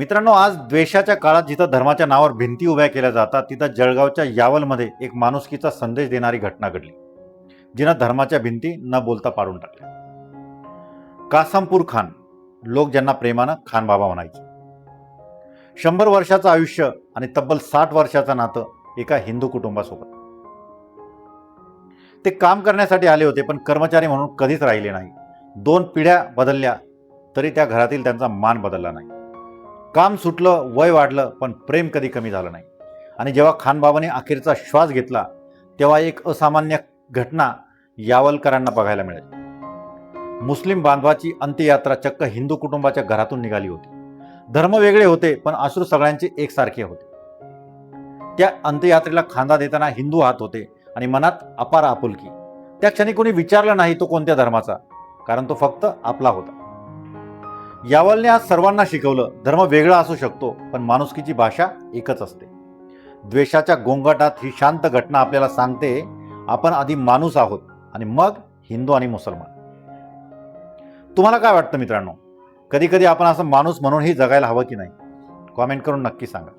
मित्रांनो आज द्वेषाच्या काळात जिथं धर्माच्या नावावर भिंती उभ्या केल्या जातात तिथं जळगावच्या यावलमध्ये एक माणुसकीचा संदेश देणारी घटना घडली जिनं धर्माच्या भिंती न बोलता पाडून टाकल्या. कासमपूर खान लोक ज्यांना प्रेमानं खान बाबा म्हणायचे. शंभर वर्षाचं आयुष्य आणि तब्बल साठ वर्षाचं नातं एका हिंदू कुटुंबासोबत. ते काम करण्यासाठी आले होते पण कर्मचारी म्हणून कधीच राहिले नाही. दोन पिढ्या बदलल्या तरी त्या घरातील त्यांचा मान बदलला नाही. काम सुटलं वय वाढलं पण प्रेम कधी कमी झालं नाही. आणि जेव्हा खानबाबाने अखेरचा श्वास घेतला तेव्हा एक असामान्य घटना यावलकरांना बघायला मिळाली. मुस्लिम बांधवाची अंत्ययात्रा चक्क हिंदू कुटुंबाच्या घरातून निघाली होती. धर्म वेगळे होते पण अश्रू सगळ्यांचे एकसारखे होते. त्या अंत्ययात्रेला खांदा देताना हिंदू हात होते आणि मनात अपार आपुलकी. त्या क्षणी कोणी विचारलं नाही तो कोणत्या धर्माचा कारण तो फक्त आपला होता. यावलने आज सर्वांना शिकवलं धर्म वेगळा असू शकतो पण माणुसकीची भाषा एकच असते. द्वेषाच्या गोंगाटात ही शांत घटना आपल्याला सांगते आपण आधी माणूस आहोत आणि मग हिंदू आणि मुसलमान. तुम्हाला काय वाटतं मित्रांनो? कधी कधी आपण असं माणूस म्हणूनही जगायला हवं की नाही? कॉमेंट करून नक्की सांगा.